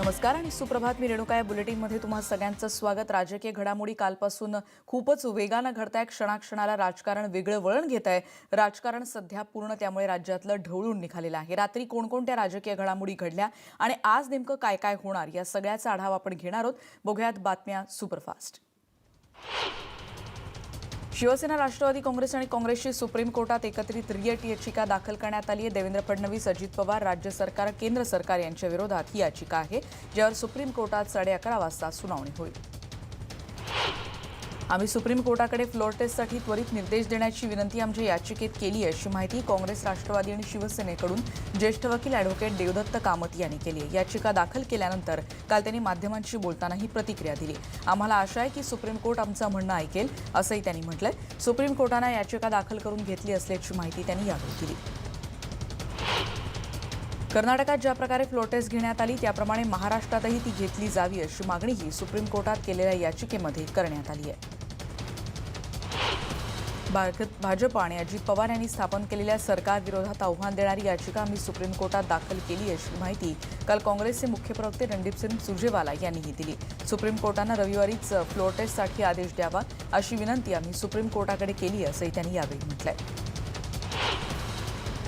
नमस्कार आणि सुप्रभात. मी रेणुका या बुलेटिनमध्ये तुम्हा सगळ्यांचं स्वागत. राजकीय घडामोडी कालपासून खूपच वेगानं घडताय क्षणाक्षणाला राजकारण वेगळं वळण घेत आहे राजकारण सध्या पूर्ण त्यामुळे राज्यातलं ढवळून निघालेलं आहे. रात्री कोणकोणत्या राजकीय घडामोडी घडल्या आणि आज नेमकं काय काय होणार या सगळ्याचा आढावा आपण घेणार आहोत. बघूयात बातम्या सुपरफास्ट. शिवसेना राष्ट्रवादी काँग्रेस आणि काँग्रेसची सुप्रीम कोर्टात एकत्रित रिएट याचिका दाखल करण्यात आली आहे. देवेंद्र फडणवीस अजित पवार राज्य सरकार केंद्र सरकार यांच्या विरोधात ही याचिका आहे ज्यावर सुप्रीम कोर्टात साडे अकरा वाजता सुनावणी होईल. आम्ही सुप्रीम कोर्टाकडे फ्लोअर टेस्टसाठी त्वरित निर्देश देण्याची विनंती आमच्या याचिकेत केली आहे. अशी माहिती काँग्रेस राष्ट्रवादी आणि शिवसेनेकडून ज्येष्ठ वकील अॅडव्होकेट देवदत्त कामत यांनी केली आहे. याचिका दाखल केल्यानंतर काल त्यांनी माध्यमांशी बोलताना ही प्रतिक्रिया दिली. आम्हाला आशा आहे की सुप्रीम कोर्ट आमचं म्हणणं ऐकेल असंही त्यांनी म्हटलंय. सुप्रीम कोर्टानं याचिका दाखल करून घेतली असल्याची माहिती त्यांनी यावेळी दिली. कर्नाटकात ज्या प्रकारे फ्लोर टेस्ट घेण्यात आली त्याप्रमाणे महाराष्ट्रातही ती घेतली जावी अशी मागणीही सुप्रीम कोर्टात केलेल्या याचिकेमध्ये करण्यात आली आहे. भाजप भाजप आणि अजित पवार यांनी स्थापन केलेल्या सरकारविरोधात आव्हान देणारी याचिका आम्ही सुप्रीम कोर्टात दाखल केली अशी माहिती काल काँग्रेसचे मुख्य प्रवक्ते रणदीपसिंग सुरजेवाला यांनीही दिली. सुप्रीम कोर्टानं रविवारीच फ्लोर टेस्टसाठी आदेश द्यावा अशी विनंती आम्ही सुप्रीम कोर्टाकडे केली असंही त्यांनी यावेळी म्हटलंय.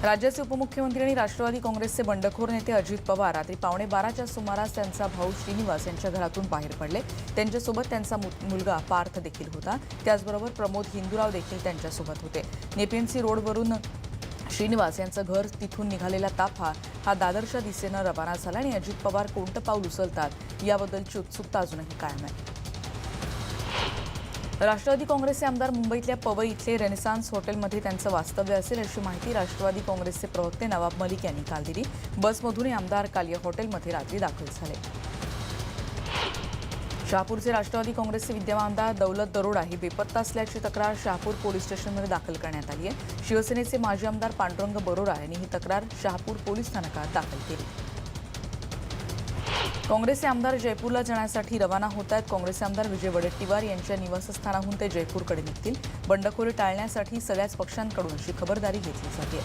राज्याचे उपमुख्यमंत्री आणि राष्ट्रवादी काँग्रेसचे बंडखोर नेते अजित पवार रात्री पावणे बाराच्या सुमारास त्यांचा भाऊ श्रीनिवास यांच्या घरातून बाहेर पडले. त्यांच्यासोबत त्यांचा मु- मुलगा पार्थ देखील होता. त्याचबरोबर प्रमोद हिंदूराव देखील त्यांच्यासोबत होते. नेपेन्सी रोडवरून श्रीनिवास यांचं घर तिथून निघालेला ताफा हा दादरच्या दिशेनं रवाना झाला आणि अजित पवार कोणतं पाऊल उचलतात याबद्दलची उत्सुकता अजूनही कायम आहे. राष्ट्रवादी काँग्रेसचे आमदार मुंबईतल्या पवई इथले रेनेसान्स हॉटेलमध्ये त्यांचं वास्तव्य असेल अशी माहिती राष्ट्रवादी काँग्रेसचे प्रवक्ते नवाब मलिक यांनी काल दिली. बसमधून हे आमदार काल या हॉटेलमध्ये रात्री दाखल झाले. शहापूरचे राष्ट्रवादी काँग्रेसचे विद्यमान आमदार दौलत दरोडा ही बेपत्ता असल्याची तक्रार शहापूर पोलीस स्टेशनमध्ये दाखल करण्यात आली आहे. शिवसेनेचे माजी आमदार पांडुरंग बरोडा यांनी ही तक्रार शहापूर पोलीस स्थानकात दाखल केली. काँग्रेसचे आमदार जयपूरला जाण्यासाठी रवाना होत आहेत काँग्रेसचे आमदार विजय वडेट्टीवार यांच्या निवासस्थानाहून ते जयपूरकडे निघतील. बंडखोरी टाळण्यासाठी सगळ्याच पक्षांकडून अशी खबरदारी घेतली जाते.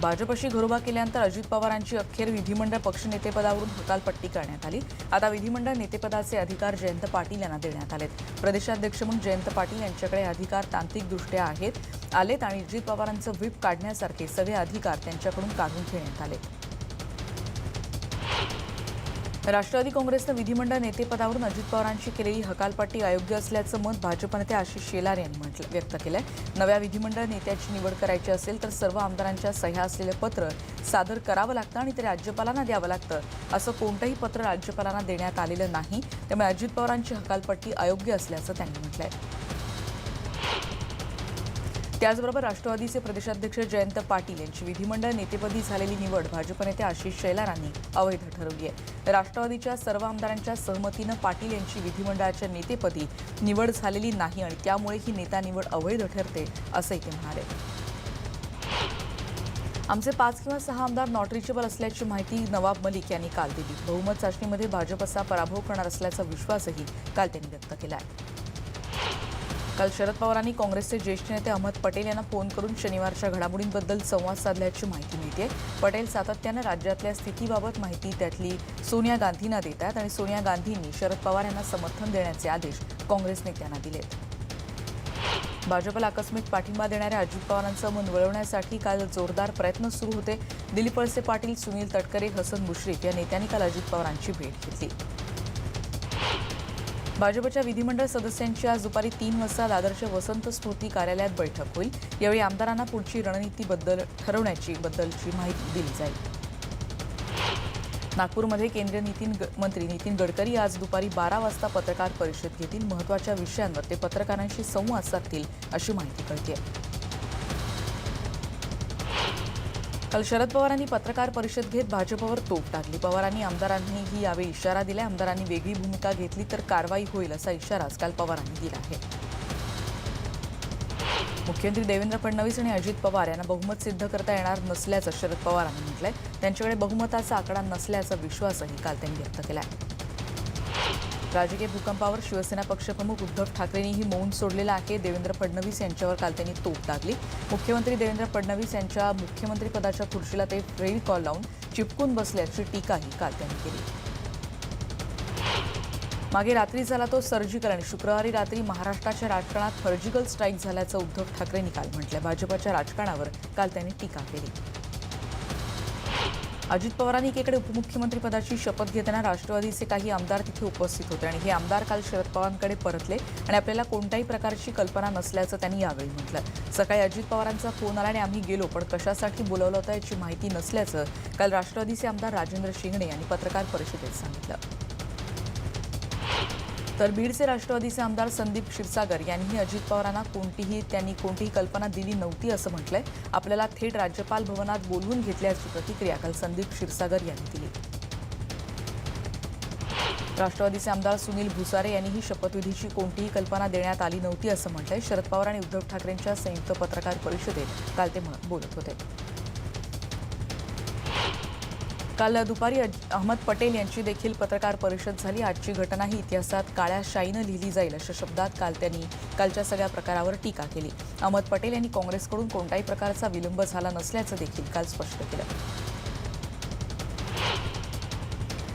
भाजपशी घरोबा केल्यानंतर अजित पवारांची अखेर विधिमंडळ पक्षनेतेपदावरून हकालपट्टी करण्यात आली. आता विधिमंडळ नेतेपदाचे अधिकार जयंत पाटील यांना देण्यात आलेत. प्रदेशाध्यक्ष म्हणून जयंत पाटील यांच्याकडे अधिकार तांत्रिकदृष्ट्या आहेत. आलेत आणि अजित पवारांचं व्हीप काढण्यासारखे सगळे अधिकार त्यांच्याकडून काढून घेण्यात आलेत. राष्ट्रवादी काँग्रेसनं विधिमंडळ नेतेपदावरून अजित पवारांची केलेली हकालपट्टी अयोग्य असल्याचं मत भाजप नेते आशिष शेलार यांनी म्हटलं व्यक्त केलंय. नव्या विधिमंडळ नेत्याची निवड करायची असेल तर सर्व आमदारांच्या सह्या असलेलं पत्र सादर करावं लागतं आणि ते राज्यपालांना द्यावं लागतं. असं कोणतंही पत्र राज्यपालांना देण्यात आलेलं नाही. त्यामुळे अजित पवारांची हकालपट्टी अयोग्य असल्याचं त्यांनी म्हटलंय. त्याचबरोबर राष्ट्रवादीचे प्रदेशाध्यक्ष जयंत पाटील यांची विधिमंडळ नेतेपदी झालेली निवड भाजप नेते आशिष शेलारांनी अवैध ठरवली आहे. राष्ट्रवादीच्या सर्व आमदारांच्या सहमतीनं पाटील यांची विधिमंडळाच्या नेतेपदी निवड झालेली नाही आणि त्यामुळे ही नेता निवड अवैध ठरते असंही ते म्हणाले. आमचे पाच किंवा सहा आमदार नॉट रिचेबल असल्याची माहिती नवाब मलिक यांनी काल दिली. बहुमत चाचणीमध्ये भाजपचा पराभव करणार असल्याचा विश्वासही काल त्यांनी व्यक्त केला आहे. काल शरद पवारांनी काँग्रेसचे ज्येष्ठ नेते अहमद पटेल यांना फोन करून शनिवारच्या घडामोडींबद्दल संवाद साधल्याची माहिती मिळते. पटेल सातत्यानं राज्यातल्या स्थितीबाबत माहिती त्यातली सोनिया गांधींना देत आहेत आणि सोनिया गांधींनी शरद पवार यांना समर्थन देण्याचे आदेश काँग्रेस नेत्यांना दिलेत. भाजपला आकस्मिक पाठिंबा देणाऱ्या अजित पवारांचं मन वळवण्यासाठी काल जोरदार प्रयत्न सुरू होते. दिलीप वळसे पाटील सुनील तटकरे हसन मुश्रीफ या नेत्यांनी काल अजित पवारांची भेट घेतली. भाजपच्या विधिमंडळ सदस्यांची आज दुपारी तीन वाजता दादरच्या वसंत स्मृती कार्यालयात बैठक होईल. यावेळी आमदारांना पुढची रणनीतीबद्दल ठरवण्याची बद्दलची माहिती दिली जाईल. नागपूरमध्ये केंद्रीय नितीन ग- मंत्री नितीन गडकरी आज दुपारी बारा वाजता पत्रकार परिषद घेतील. महत्त्वाच्या विषयांवर ते पत्रकारांशी संवाद साधतील अशी माहिती कळते काल शरद पवारांनी पत्रकार परिषद घेत भाजपवर तोप टाकली. पवारांनी आमदारांनीही यावेळी इशारा दिला आमदारांनी वेगळी भूमिका घेतली तर कारवाई होईल असा इशाराच काल पवारांनी दिला आहे. मुख्यमंत्री देवेंद्र फडणवीस आणि अजित पवार यांना बहुमत सिद्ध करता येणार नसल्याचं शरद पवारांनी म्हटलंय. त्यांच्याकडे बहुमताचा आकडा नसल्याचा विश्वासही काल त्यांनी व्यक्त केला आहे राजकीय भूकंपावर शिवसेना पक्षप्रमुख उद्धव ठाकरेंनीही मौन सोडलेलं आहे. देवेंद्र फडणवीस यांच्यावर काल त्यांनी तोप टाकली मुख्यमंत्री देवेंद्र फडणवीस यांच्या मुख्यमंत्रीपदाच्या खुर्शीला ते फेल कॉल लावून चिपकून बसल्याची टीकाही काल त्यांनी केली. मागे रात्री झाला तो सर्जिकल आणि शुक्रवारी रात्री महाराष्ट्राच्या राजकारणात सर्जिकल स्ट्राईक झाल्याचं उद्धव ठाकरेंनी काल म्हटलं भाजपच्या राजकारणावर काल त्यांनी टीका केली. अजित पवारांनी एकीकडे उपमुख्यमंत्री पदाची शपथ घेताना राष्ट्रवादीचे काही आमदार तिथे उपस्थित होते आणि हे आमदार काल शरद पवारांकडे परतले आणि आपल्याला कोणत्याही प्रकारची कल्पना नसल्याचं त्यांनी यावेळी म्हटलं. सकाळी अजित पवारांचा फोन आला आणि आम्ही गेलो पण कशासाठी बोलावलं होतं याची माहिती नसल्याचं काल राष्ट्रवादीचे आमदार राजेंद्र शिंगणे यांनी पत्रकार परिषदेत सांगितलं. तर बीडचे राष्ट्रवादीचे आमदार संदीप क्षीरसागर यांनीही अजित पवारांना कोणतीही त्यांनी कोणतीही कल्पना दिली नव्हती असं म्हटलंय. आपल्याला थेट राज्यपाल भवनात बोलवून घेतल्याची प्रतिक्रिया काल संदीप क्षीरसागर यांनी दिली. राष्ट्रवादीचे आमदार सुनील भुसारे यांनीही शपथविधीची कोणतीही कल्पना देण्यात आली नव्हती असं म्हटलंय. शरद पवार आणि उद्धव ठाकरेंच्या संयुक्त पत्रकार परिषदेत काल ते म्ह- बोलत होते. काल दुपारी अहमद पटेल यांची देखील पत्रकार परिषद झाली. आजची घटना ही इतिहासात काळ्या शाईनं लिहिली जाईल अशा शब्दात काल त्यांनी कालच्या सगळ्या प्रकारावर टीका केली. अहमद पटेल यांनी काँग्रेसकडून कोणत्याही प्रकारचा विलंब झाला नसल्याचं देखील काल स्पष्ट केलं.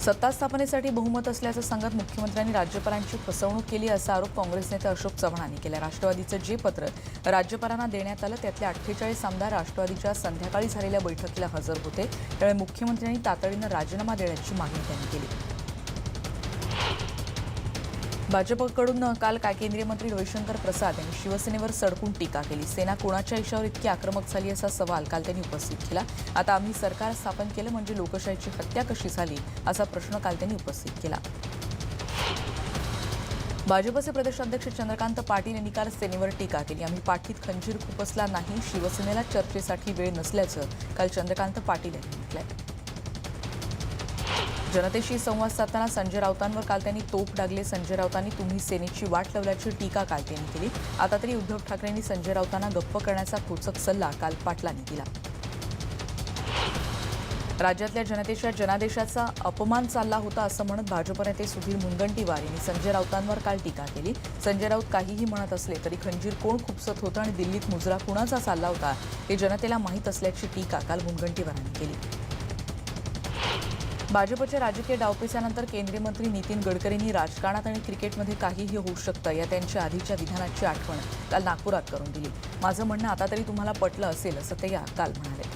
सत्ता स्थापनेसाठी बहुमत असल्याचं सांगत मुख्यमंत्र्यांनी राज्यपालांची फसवणूक केली असा आरोप काँग्रेस नेते अशोक चव्हाणांनी केला. राष्ट्रवादीचं जे पत्र राज्यपालांना देण्यात आलं त्यातले अठ्ठेचाळीस आमदार राष्ट्रवादीच्या संध्याकाळी झालेल्या बैठकीला हजर होते. त्यामुळे मुख्यमंत्र्यांनी तातडीनं राजीनामा देण्याची मागणी त्यांनी केली. भाजपकडून काल काय केंद्रीय मंत्री रविशंकर प्रसाद यांनी शिवसेनेवर सडकून टीका केली. सेना कोणाच्या इशावर इतकी आक्रमक झाली असा सवाल काल त्यांनी उपस्थित केला. आता आम्ही सरकार स्थापन केलं म्हणजे लोकशाहीची हत्या कशी झाली असा प्रश्न काल त्यांनी उपस्थित केला. भाजपचे प्रदेशाध्यक्ष चंद्रकांत पाटील यांनी काल सेनेवर टीका केली. आम्ही पाठीत खंजीर खुपसला नाही शिवसेनेला चर्चेसाठी वेळ नसल्याचं काल चंद्रकांत पाटील यांनी म्हटलं जनतेशी संवाद साधताना संजय राऊतांवर काल त्यांनी तोफ डागले. संजय राऊतांनी तुम्ही सेनेची वाट लावल्याची टीका काल त्यांनी केली. आता तरी उद्धव ठाकरेंनी संजय राऊतांना गप्प करण्याचा खोचक सल्ला काल पाटलांनी दिला. राज्यातल्या जनतेच्या जनादेशाचा अपमान चालला होता असं म्हणत भाजप नेते सुधीर मुनगंटीवार यांनी संजय राऊतांवर काल टीका केली. संजय राऊत काहीही म्हणत असले तरी खंजीर कोण खुपसत होतं आणि दिल्लीत मुजरा कुणाचा चालला होता हे जनतेला माहीत असल्याची टीका काल मुनगंटीवारांनी केली. भाजपच्या राजकीय डावपेचानंतर केंद्रीय मंत्री नितीन गडकरींनी राजकारणात आणि क्रिकेटमध्ये काहीही होऊ शकतं या त्यांच्या आधीच्या विधानाची आठवण काल नागपुरात करून दिली. माझं म्हणणं आता तरी तुम्हाला पटलं असेल असं ते या काल म्हणाले.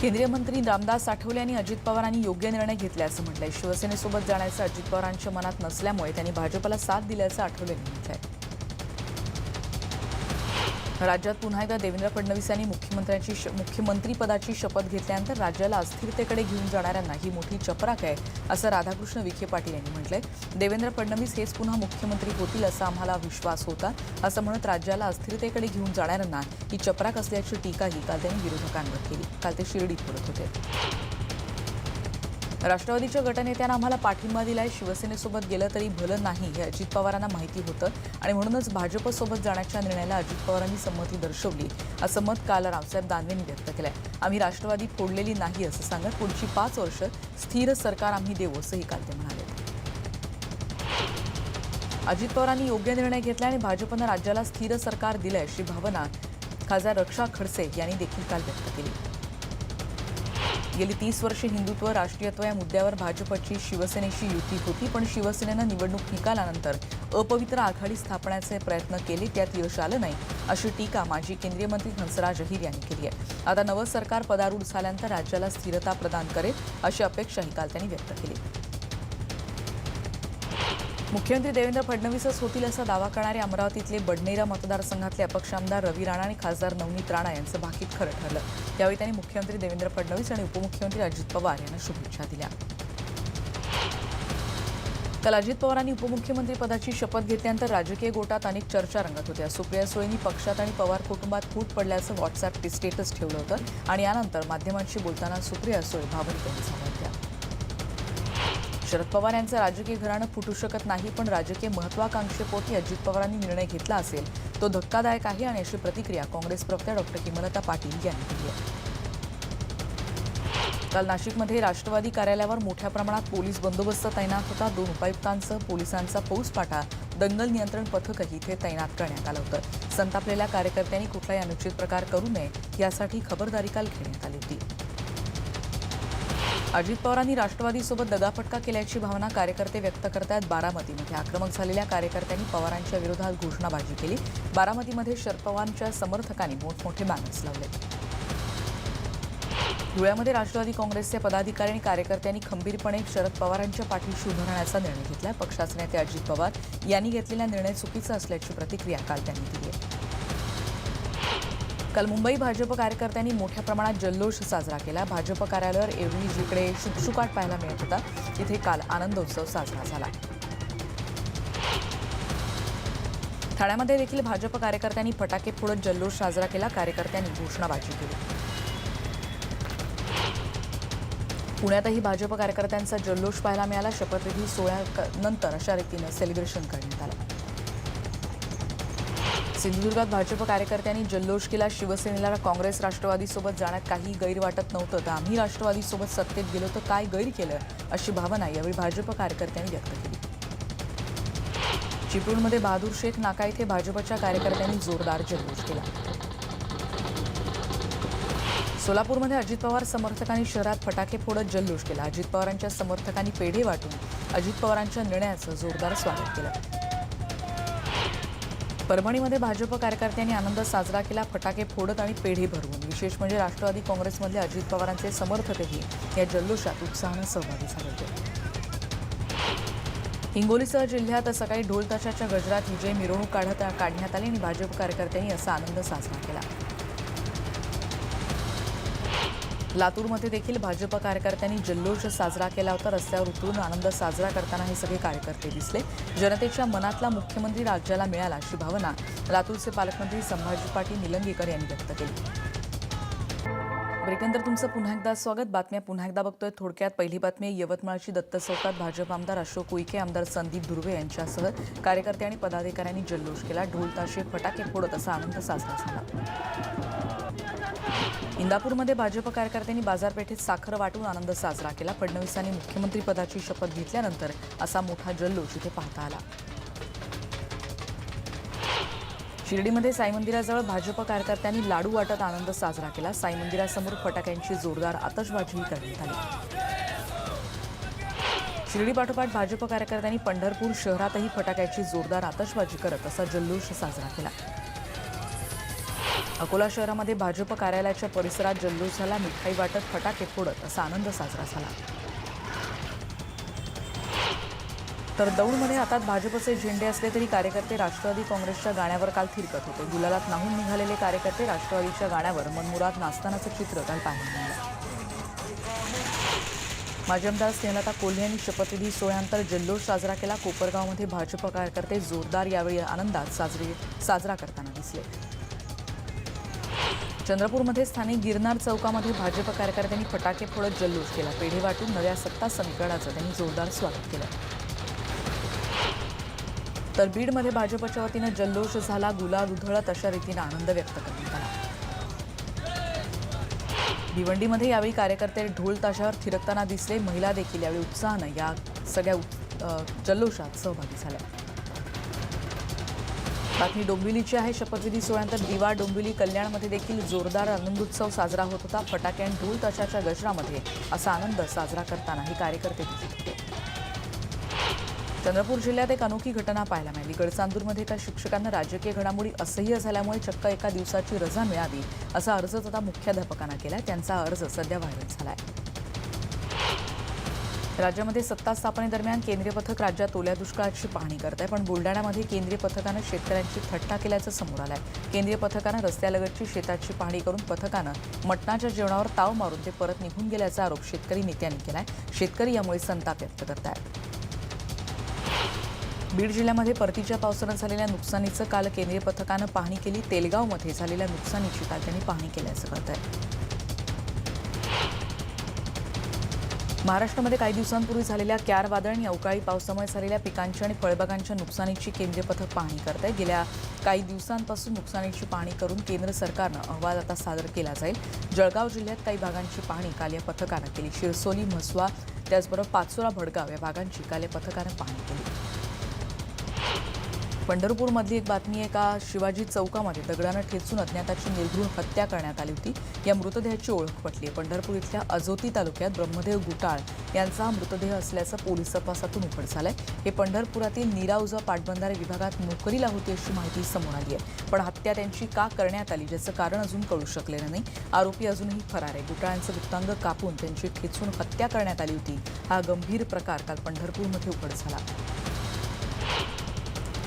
केंद्रीय मंत्री रामदास आठवले आणि अजित पवारांनी योग्य निर्णय घेतला असं म्हटलंय. शिवसेनेसोबत जाण्याचं अजित पवारांच्या मनात नसल्यामुळे त्यांनी भाजपला साथ दिल्याचं आठवले यांनी म्हटलंय. राज्यात पुन्हा एकदा देवेंद्र फडणवीस यांनी मुख्यमंत्र्यांची श- मुख्यमंत्रीपदाची शपथ घेतल्यानंतर राज्याला अस्थिरतेकडे घेऊन जाणाऱ्यांना ही मोठी चपराक आहे असं राधाकृष्ण विखे पाटील यांनी म्हटलंय. देवेंद्र फडणवीस हेच पुन्हा मुख्यमंत्री होतील असा आम्हाला विश्वास होता असं म्हणत राज्याला अस्थिरतेकडे घेऊन जाणाऱ्यांना ही चपराक असल्याची टीकाही काल त्यांनी विरोधकांवर केली. काल ते शिर्डीत बोलत होते. राष्ट्रवादीच्या गटनेत्यानं आम्हाला पाठिंबा दिलाय. शिवसेनेसोबत गेलं तरी भलं नाही हे अजित पवारांना माहिती होतं. आणि म्हणूनच भाजपसोबत जाण्याच्या निर्णयाला अजित पवारांनी संमती दर्शवली. असं मत काल रावसाहेब दानवेंनी व्यक्त केलंय. आम्ही राष्ट्रवादी फोडलेली नाही असं सांगत पुढची पाच वर्ष स्थिर सरकार आम्ही देऊ असंही काल ते म्हणाले. अजित पवारांनी योग्य निर्णय घेतला आणि भाजपनं राज्याला स्थिर सरकार दिलंय अशी भावना खासदार रक्षा खडसे यांनी देखील काल व्यक्त केली. गेली तीस वर्षे हिंदुत्व राष्ट्रीयत्व या मुद्द्यावर भाजपची शिवसेनेशी युती होती पण शिवसेनेनं निवडणूक निकालानंतर अपवित्र आघाडी स्थापण्याचे प्रयत्न केले त्यात यश आलं नाही अशी टीका माजी केंद्रीय मंत्री हंसराज अहिर यांनी केली आहे. आता नवं सरकार पदारूढ झाल्यानंतर राज्याला स्थिरता प्रदान करेल अशी अपेक्षाही काल त्यांनी व्यक्त केली. मुख्यमंत्री देवेंद्र फडणवीसच होतील असा दावा करणारे अमरावतीतले बडनेरा मतदारसंघातले अपक्ष आमदार रवी राणा आणि खासदार नवनीत राणा यांचं भाकीत खरं ठरलं. यावेळी त्यांनी मुख्यमंत्री देवेंद्र फडणवीस आणि उपमुख्यमंत्री अजित पवार यांना शुभेच्छा दिल्या. काल अजित पवारांनी उपमुख्यमंत्रीपदाची शपथ घेतल्यानंतर राजकीय गोटात अनेक चर्चा रंगत होत्या. सुप्रिया सुळेंनी पक्षात आणि पवार कुटुंबात फूट पडल्याचं व्हॉट्सअप स्टेटस ठेवलं होतं आणि यानंतर माध्यमांशी बोलताना सुप्रिया सुळे भावनिक झाल्या शरद पवार यांचं राजकीय घराणं फुटू शकत नाही पण राजकीय महत्वाकांक्षेपोटी अजित पवारांनी निर्णय घेतला असेल तो धक्कादायक आहे आणि अशी प्रतिक्रिया काँग्रेस प्रवक्त्या डॉक्टर हिमलता पाटील यांनी दिली आहे. काल नाशिकमध्ये राष्ट्रवादी कार्यालयावर मोठ्या प्रमाणात पोलीस बंदोबस्त तैनात होता. दोन उपायुक्तांसह पोलिसांचा पौसपाठा दंगल नियंत्रण पथकही इथे तैनात करण्यात आलं होतं. संतापलेल्या कार्यकर्त्यांनी कुठलाही अनुचित प्रकार करू नये यासाठी खबरदारी काल घेण्यात आली होती. अजित पवारांनी राष्ट्रवादीसोबत दगाफटका केल्याची भावना कार्यकर्ते व्यक्त करतायत. बारामतीमध्ये आक्रमक झालेल्या कार्यकर्त्यांनी पवारांच्या विरोधात घोषणाबाजी केली. बारामतीमध्ये शरद पवारांच्या समर्थकांनी मोठमोठे बॅनर्स लावले. धुळ्यामध्ये राष्ट्रवादी काँग्रेसचे पदाधिकारी आणि कार्यकर्त्यांनी खंबीरपणे शरद पवारांच्या पाठीशी उभं राहण्याचा निर्णय घेतला पक्षाचे नेते अजित पवार यांनी घेतलेला निर्णय चुकीचा असल्याची प्रतिक्रिया काल त्यांनी दिली आहे. काल मुंबई भाजप कार्यकर्त्यांनी मोठ्या प्रमाणात जल्लोष साजरा केला. भाजप कार्यालयावर एरवी जिकडे शुकशुकाट पाहायला मिळत होता तिथे काल आनंदोत्सव साजरा झाला. ठाण्यामध्ये देखील भाजप कार्यकर्त्यांनी फटाके फोडत जल्लोष साजरा केला. कार्यकर्त्यांनी घोषणाबाजी केली. पुण्यातही भाजप कार्यकर्त्यांचा जल्लोष पाहायला मिळाला. शपथविधी सोहळ्यानंतर अशा रीतीनं सेलिब्रेशन करण्यात आलं. सिंधुदुर्गात भाजप कार्यकर्त्यांनी जल्लोष केला. शिवसेनेला काँग्रेस राष्ट्रवादीसोबत जाण्यात काही गैर वाटत नव्हतं. तर आम्ही राष्ट्रवादीसोबत सत्तेत गेलो तर काय गैर केलं अशी भावना यावेळी भाजप कार्यकर्त्यांनी व्यक्त केली. चिपळूणमध्ये बहादूर शेख नाका इथे भाजपच्या कार्यकर्त्यांनी जोरदार जल्लोष केला. सोलापूरमध्ये अजित पवार समर्थकांनी शहरात फटाके फोडत जल्लोष केला. अजित पवारांच्या समर्थकांनी पेढे वाटून अजित पवारांच्या निर्णयाचं जोरदार स्वागत केलं. परभणीमध्ये भाजप कार्यकर्त्यांनी आनंद साजरा केला फटाके फोडत आणि पेढी भरवून. विशेष म्हणजे राष्ट्रवादी काँग्रेसमधले अजित पवारांचे समर्थकही या जल्लोषात उत्साहानं सहभागी झाले होते. हिंगोलीसह जिल्ह्यात सकाळी ढोलताशाच्या गजरात विजय मिरवणूक काढत काढण्यात आली आणि भाजप कार्यकर्त्यांनी असा आनंद साजरा केला. लातूरमध्ये देखील भाजप कार्यकर्त्यांनी जल्लोष साजरा केला होता. रस्त्यावर उतरून आनंद साजरा करताना हे सगळे कार्यकर्ते दिसले. जनतेच्या मनातला मुख्यमंत्री राज्याला मिळाला अशी भावना लातूरचे पालकमंत्री संभाजी पाटील निलंगेकर यांनी व्यक्त केली. ब्रेकनंतर तुमचं पुन्हा एकदा स्वागत. बातम्या पुन्हा एकदा बघतोय. थोडक्यात पहिली बातमी यवतमाळची दत्त चौकात भाजप आमदार अशोक उईके आमदार संदीप धुर्वे यांच्यासह कार्यकर्ते आणि पदाधिकाऱ्यांनी जल्लोष केला. ढोल ताशे फटाके फोडत असा आनंद साजरा झाला. इंदापूरमध्ये भाजप कार्यकर्त्यांनी बाजारपेठेत साखर वाटून आनंद साजरा केला. फडणवीसांनी मुख्यमंत्रीपदाची शपथ घेतल्यानंतर असा मोठा जल्लोष इथे पाहता आला. शिर्डीमध्ये साई मंदिराजवळ भाजप कार्यकर्त्यांनी लाडू वाटत आनंद साजरा केला. साई मंदिरासमोर फटाक्यांची जोरदार आतषबाजीही करण्यात आली. शिर्डी पाठोपाठ भाजप कार्यकर्त्यांनी पंढरपूर शहरातही फटाक्याची जोरदार आतषबाजी करत असा जल्लोष साजरा केला. अकोला शहरामध्ये भाजप कार्यालयाच्या परिसरात जल्लोष झाला मिठाई वाटत फटाके फोडत असा आनंद साजरा झाला. तर दौडमध्ये हातात भाजपचे झेंडे असले तरी कार्यकर्ते राष्ट्रवादी काँग्रेसच्या गाण्यावर काल थिरकत होते. गुलालात नाहून निघालेले कार्यकर्ते राष्ट्रवादीच्या गाण्यावर मनमुरात नाचतानाचं चित्र काल पाहायला मिळालं. माजी आमदार स्नेहलता कोल्हे यांनी शपथविधी सोहळ्यानंतर जल्लोष साजरा केला. कोपरगावमध्ये भाजप कार्यकर्ते जोरदार यावेळी आनंदात साजरे साजरा करताना दिसले. चंद्रपूरमध्ये स्थानिक गिरनार चौकामध्ये भाजप कार्यकर्त्यांनी फटाके फोडत जल्लोष केला. पेढे वाटून नव्या सत्ता समीकरणाचं त्यांनी जोरदार स्वागत केलं. तर बीडमध्ये भाजपच्या वतीनं जल्लोष झाला. गुलाल उधळत अशा रीतीनं आनंद व्यक्त करण्यात आला. भिवंडीमध्ये यावेळी कार्यकर्ते ढोल ताशावर थिरकताना दिसले. महिला देखील यावेळी उत्साहानं या सगळ्या जल्लोषात सहभागी झाल्या. बातमी डोंबिवलीची आहे. शपथविधी सोहळ्यानंतर दिवा डोंबिवली कल्याणमध्ये देखील जोरदार आनंदोत्सव साजरा होत होता. फटाके आणि ढोल तशाच्या गजरामध्ये असा आनंद साजरा करताना हे कार्यकर्ते दिसत होते. चंद्रपूर जिल्ह्यात एक अनोखी घटना पाहायला मिळाली. गडचांदूरमध्ये एका शिक्षकांना राजकीय घडामोडी असह्य झाल्यामुळे चक्क एका दिवसाची रजा मिळावी असा अर्ज आता मुख्याध्यापकांना केला त्यांचा अर्ज सध्या व्हायरल झाला आहे राज्यामध्ये सत्ता स्थापनेदरम्यान केंद्रीय पथक राज्यात ओल्या दुष्काळाची पाहणी करत आहे पण बुलडाण्यामध्ये केंद्रीय पथकानं शेतकऱ्यांची थट्टा केल्याचं समोर आलं आहे केंद्रीय पथकानं रस्त्यालगतची शेताची पाहणी करून पथकानं मटणाच्या जेवणावर ताव मारून ते परत निघून गेल्याचा आरोप शेतकरी नेत्यांनी केला आहे शेतकरी यामुळे संताप व्यक्त करत आहेत बीड जिल्ह्यामध्ये परतीच्या पावसानं झालेल्या नुकसानीचं काल केंद्रीय पथकानं पाहणी केली. तेलगावमध्ये झालेल्या नुकसानीची काल त्यांनी पाहणी केल्याचं कळत आहे महाराष्ट्रामध्ये काही दिवसांपूर्वी झालेल्या क्यार वादळ आणि अवकाळी पावसामुळे झालेल्या पिकांच्या आणि फळबागांच्या नुकसानीची केंद्रीय पथक पाहणी करत आहे गेल्या काही दिवसांपासून नुकसानीची पाहणी करून केंद्र सरकारनं अहवाल आता सादर केला जाईल. जळगाव जिल्ह्यात काही भागांची पाहणी काल या पथकानं केली. शिरसोली म्हसवा त्याचबरोबर पाचोरा भडगाव या भागांची काल या पथकानं पाहणी केली. पंढरपूरमधली एक बातमी एका शिवाजी चौकामध्ये दगडानं ठेचून अज्ञाताची निर्घृण हत्या करण्यात आली होती. या मृतदेहाची ओळख पटली आहे. पंढरपूर इथल्या अजोती तालुक्यात ब्रह्मदेव गुटाळ यांचा मृतदेह असल्याचं पोलीस तपासातून उघड झालंय. हे पंढरपुरातील निरावजा पाटबंधारे विभागात नोकरीला होती अशी माहिती समोर आली आहे. पण हत्या त्यांची का करण्यात आली ज्याचं कारण अजून कळू शकलेलं नाही. आरोपी अजूनही फरार आहे. गुटाळांचं वृत्तांग कापून त्यांची ठेचून हत्या करण्यात आली होती. हा गंभीर प्रकार काल पंढरपूरमध्ये उघड झाला.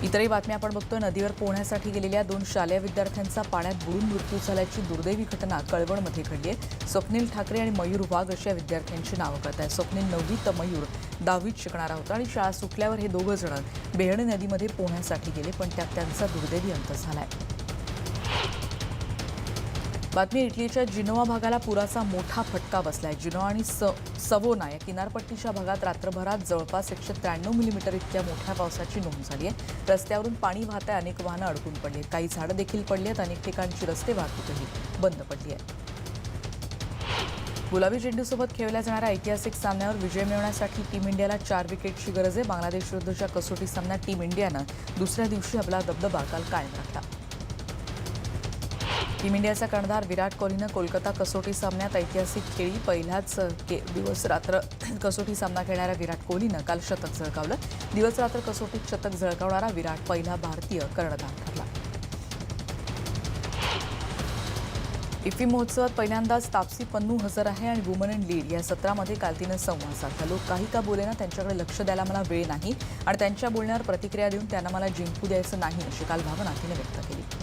इतरही बातम्या आपण बघतोय नदीवर पोहण्यासाठी गेलेल्या दोन शालेय विद्यार्थ्यांचा पाण्यात बुडून मृत्यू झाल्याची दुर्दैवी घटना कळवणमध्ये घडली आहे. स्वप्नील ठाकरे आणि मयूर वाघ अशा विद्यार्थ्यांची नावं कळत आहे स्वप्नील नववी तर मयूर दहावीत शिकणारा होता आणि शाळा सुटल्यावर हे दोघं जण बेहणे नदीमध्ये पोहण्यासाठी गेले पण त्यात त्यांचा दुर्दैवी अंत झाला आहे बातमी इटलीच्या जिनोवा भागाला पुराचा मोठा फटका बसलाय. जिनोवा आणि स सवोना या किनारपट्टीच्या भागात रात्रभरात जवळपास एकशे त्र्याण्णव मिलीमीटर इतक्या मोठ्या पावसाची नोंद झाली आहे. रस्त्यावरून पाणी वाहत आहे अनेक वाहनं अडकून पडली आहेत. काही झाडं देखील पडली आहेत अनेक ठिकाणची रस्ते वाहतूकही बंद पडली आहे गुलाबी चेंडूसोबत खेळल्या जाणाऱ्या ऐतिहासिक सामन्यावर विजय मिळवण्यासाठी टीम इंडियाला चार विकेटची गरज आहे. बांगलादेश विरुद्धच्या कसोटी सामन्यात टीम इंडियानं दुसऱ्या दिवशी आपला दबदबा काल कायम राखला. टीम इंडियाचा कर्णधार विराट कोहलीनं कोलकाता कसोटी सामन्यात ऐतिहासिक खेळी पहिल्याच के- दिवस रात्र कसोटी सामना खेळणाऱ्या विराट कोहलीनं काल शतक झळकावलं. दिवस रात्र कसोटीत शतक झळकावणारा विराट पहिला भारतीय कर्णधार ठरला. इफ्फी महोत्सवात पहिल्यांदाच तापसी पन्नू हजर आहे आणि वुमन अँड लीड या सत्रामध्ये काल तिनं संवाद साधला. लोक काही का बोलेना त्यांच्याकडे लक्ष द्यायला मला वेळ नाही आणि त्यांच्या बोलण्यावर प्रतिक्रिया देऊन त्यांना मला जिंकू द्यायचं नाही अशी काल भावना तिनं व्यक्त केली.